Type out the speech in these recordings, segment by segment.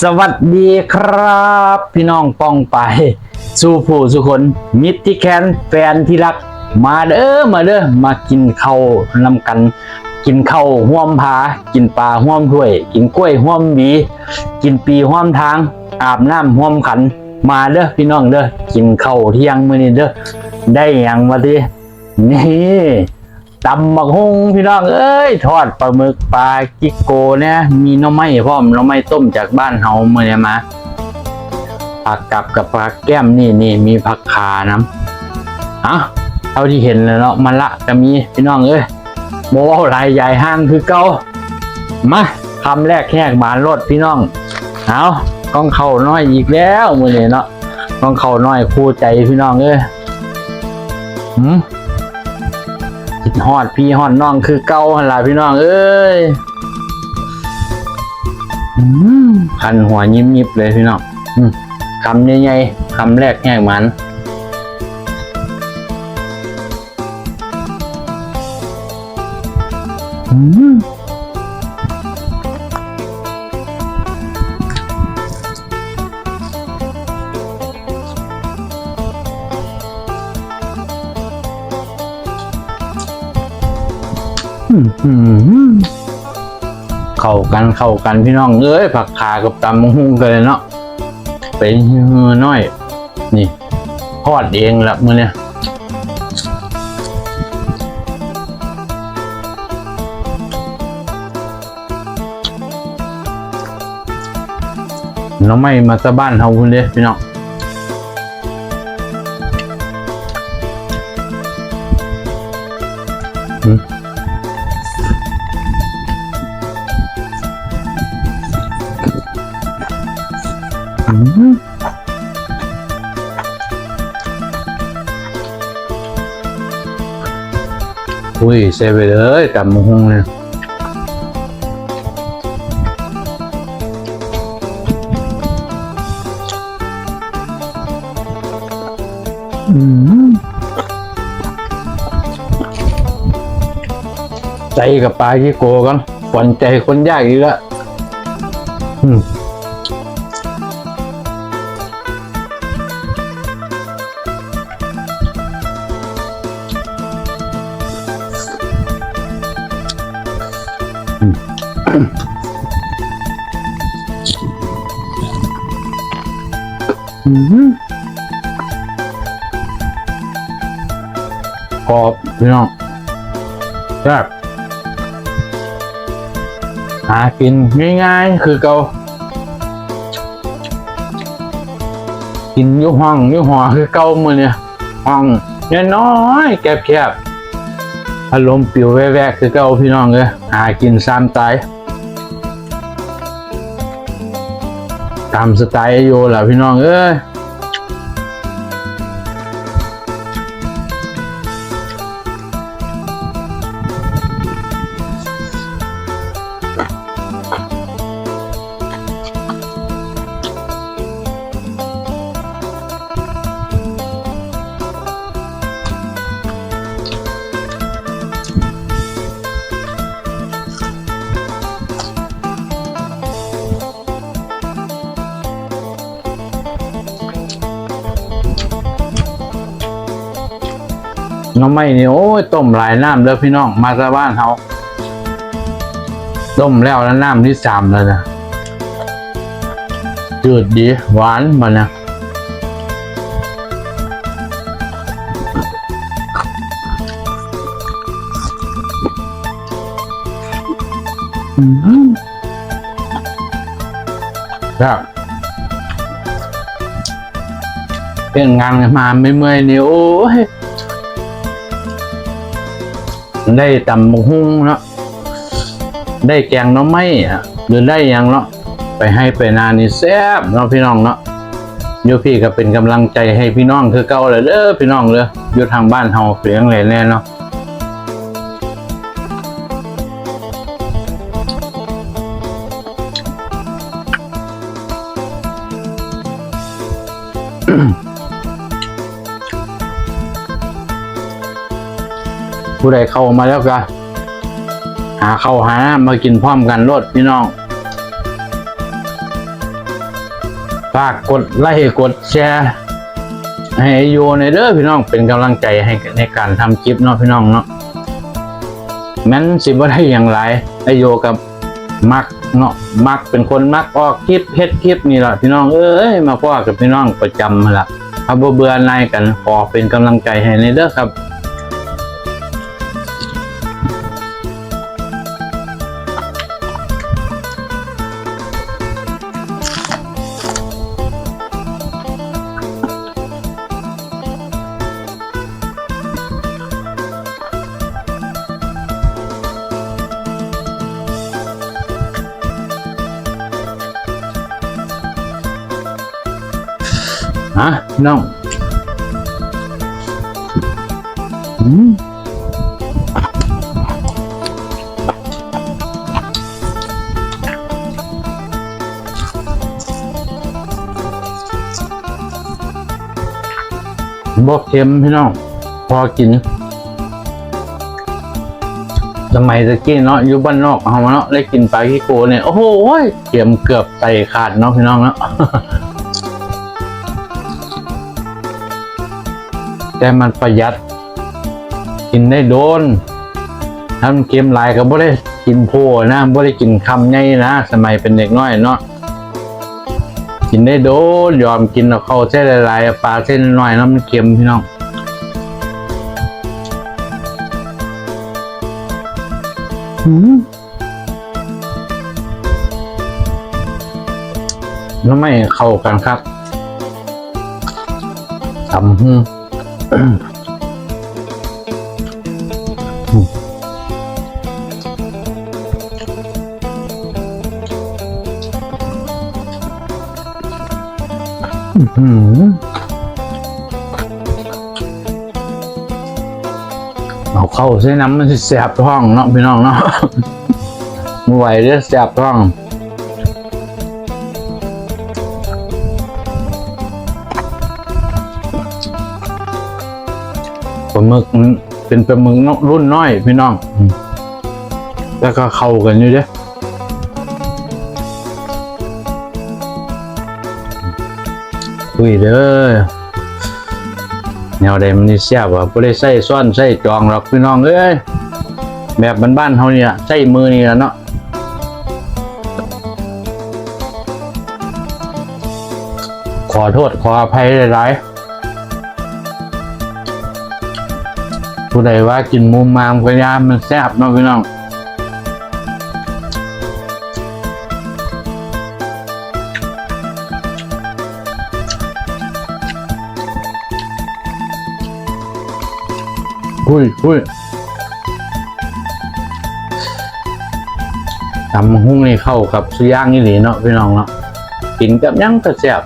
สวัสดีครับ พี่น้องป้องไป สู่ผู้สุคน มิตรที่แคนแฟนที่รัก มาเด้อมาเด้อมากินข้าวนำกัน กินข้าวห่วมผากินปลาห่วมถ้วย กินกล้วยห่วมหวีกินปีห่วมทาง อาบน้ำห่วมขัน มาเด้อพี่น้องเด้อกินข้าวเที่ยงมื้อนี้เด้อได้หยังมาดินี่ ตำบักฮุงพี่น้องเอ้ยทอดปลาหมึกปลากิโกเนี่ยมีน้ำไม้พร้อมน้ำไม้ต้มจากบ้านเฮาเมื่อมาผักกับกับผักแก้มนี่นี่มีผักขาน้ำอะเท่าที่เห็นแล้วเนาะมันละจะมีพี่น้องเอ้ยโมเว่าลายใหญ่ห้างคือเก่ามาคำแรกแหกบานรถพี่น้องเอากล้องเข่าน้อยอีกแล้วมือนี้เนาะกล้องเข่าน้อยคู่ใจพี่น้องเอ้ยหืม คิดฮอดพี่ฮอดน้องคือเก่าหันล่ะพี่น้องเอ้ยคันหัวยิ้มยิบเลยพี่น้องอคำใหญ่ๆคำแรกแหกมันอืม อืมเข้ากันเข้ากันพี่น้องเอ้ยผักขากับตำมะฮุ่งกันเลยเนาะเป็นมือน้อย นี่ทอดเองละมือเนี่ยน้องไม่มาซะบ้านเฮาคุณเด้พี่น้อง อุ้ยเซไปเลยตำมะฮงเนี่ยอืมใจกับปลาที่โกกันขวัญใจคนยากอีกแล้วอืม กรอบพี่น้องแซ่บหากินง่ายๆ คือเกากินยุห้องยุหัวคือเกามือเนี่ยห้องน้อยๆแคบๆอารมณ์ปิวแวกๆคือเกาพี่น้องเลยหากินซ้ำตาย ตามสไตล์โยแหละพี่น้องเอ้ย น้องไม่นี่โอ้ยต้มหลายน้ำเด้อพี่น้อง มาซะบ้านเขาต้มแล้วแล้วน้ำที่สามแล้วนะจืดดีหวานมันนะครับเป็นงานกันมาไม่เมื่อยนี่โอ้ย ได้ตำบักหุ่งเนาะได้แกงหน้อไม้หรือได้ยังเนาะไปให้ไปนานี่แซ่บเนาะพี่น้องเนาะโยพี่ก็เป็นกำลังใจให้พี่น้องคือเก่าเลยเด้อพี่น้องเลยอยู่ทางบ้านเฮาเสียงเลยแน่เนาะ ผู้ใดเข้ามาแล้วก็หาเข้าหาน้ำมากินพร้อมกันรดพี่น้องฝากกดไลค์กดแชร์ให้โยในเด้อพี่น้องเป็นกำลังใจให้ในการทำคลิปเนาะพี่น้องเนาะแม้นสิบ่ได้อย่างไรไอโยกับมักเนาะมักเป็นคนมักออกคลิปเฮ็ดคลิปนี่แหละพี่น้องเอ้ยมาพ่อกับพี่น้องประจำมาละถ้าบ่เบื่อหนายกันขอเป็นกำลังใจให้ในเด้อครับ ฮะน้องอืมบอกเค็มพี่น้อง พอกินสมัยตะกี้เนาะอยู่บ้านนอกเอาเนาะได้กินปลาขี้โกเนี่ย โอ้โหเค็มเกือบไตขาดเนาะพี่น้องเนาะ แต่มันประหยัด กินได้โดนถ้ามันเค็มหลายก็บ่ได้กินโพนะบ่ได้กินคำใหญ่นะสมัยเป็นเด็กน้อยเนาะกินได้โดนยอมกินเอาเข้าเส้นหลายๆปลาเส้นน้อยๆเนาะมันเค็มพี่น้องหืมแล้วไม่เข้ากันครับทำหืม อืมเอาเข้าใส่น้ำมันสิแสบท้องเนาะพี่น้องเนาะไม่ไหวเด้อแสบท้อง ปลาหมึกมันเป็นปลาหมึกเนาะรุ่นน้อยพี่น้องอืมแล้วก็เข้ากันอยู่เด้อคุยเด้อแนวใดมันนี่แซ่บอะบ่ได้ใส่ซ้อนใส่จองหรอกพี่น้องเอ้ยแบบบ้านๆเฮานี่ล่ะใส่มือนี่ล่ะเนาะขอโทษขออภัยหลายๆ ผู้ใดว่ากินมุมมามก็ยามมันแซ่บเนาะพี่น้องอุ้ยอุ้ยตำหุ้งนี่เข้ากับสุย่างนี่หลีเนาะพี่น้องเนาะกินกับยังก็แซ่บ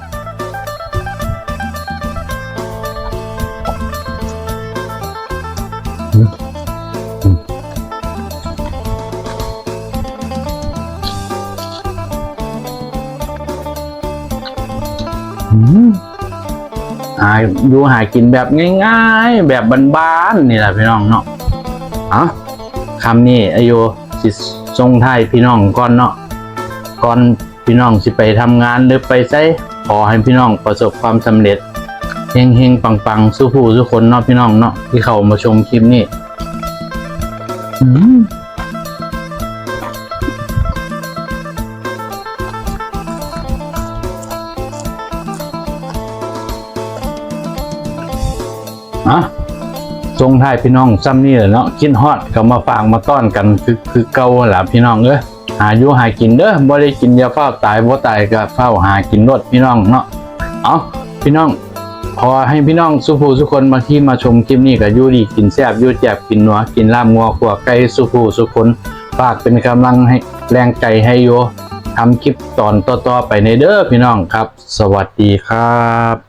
าอยู่หากินแบบง่าย ๆ แบบบ้านๆนี่แหละพี่น้องเนาะอะคำนี้อายุสิทรงไทยพี่น้องก่อนเนาะก่อนพี่น้องสิไปทำงานหรือไปใช้ขอให้พี่น้องประสบความสำเร็จเฮงเฮงๆปังๆสู้ผู้สู้คนเนาะพี่น้องเนาะที่เข้ามาชมคลิปนี้ อะทรงท้ายพี่น้องซ้ำนี่แหละเนาะกินฮอดก็มาฝากมาต้อนกันคือคือเก่าแหละพี่น้องเอ้ยหาอยู่หากินเด้อบ่ได้กินยาเฝ้าตายบ่ตายก็เฝ้าหากินรดพี่น้องเนาะเอาพี่น้องพอให้พี่น้องสุภูสุคนมาที่มาชมคลิปนี้ก็อยู่ดีกินแซ่บอยู่แจบกินหนัวกินลาบงัวขัวไก่สุภูสุคนฝากเป็นกำลังให้แรงใจให้โยทำคลิปตอนต่อๆไปในเด้อพี่น้องครับ สวัสดีครับ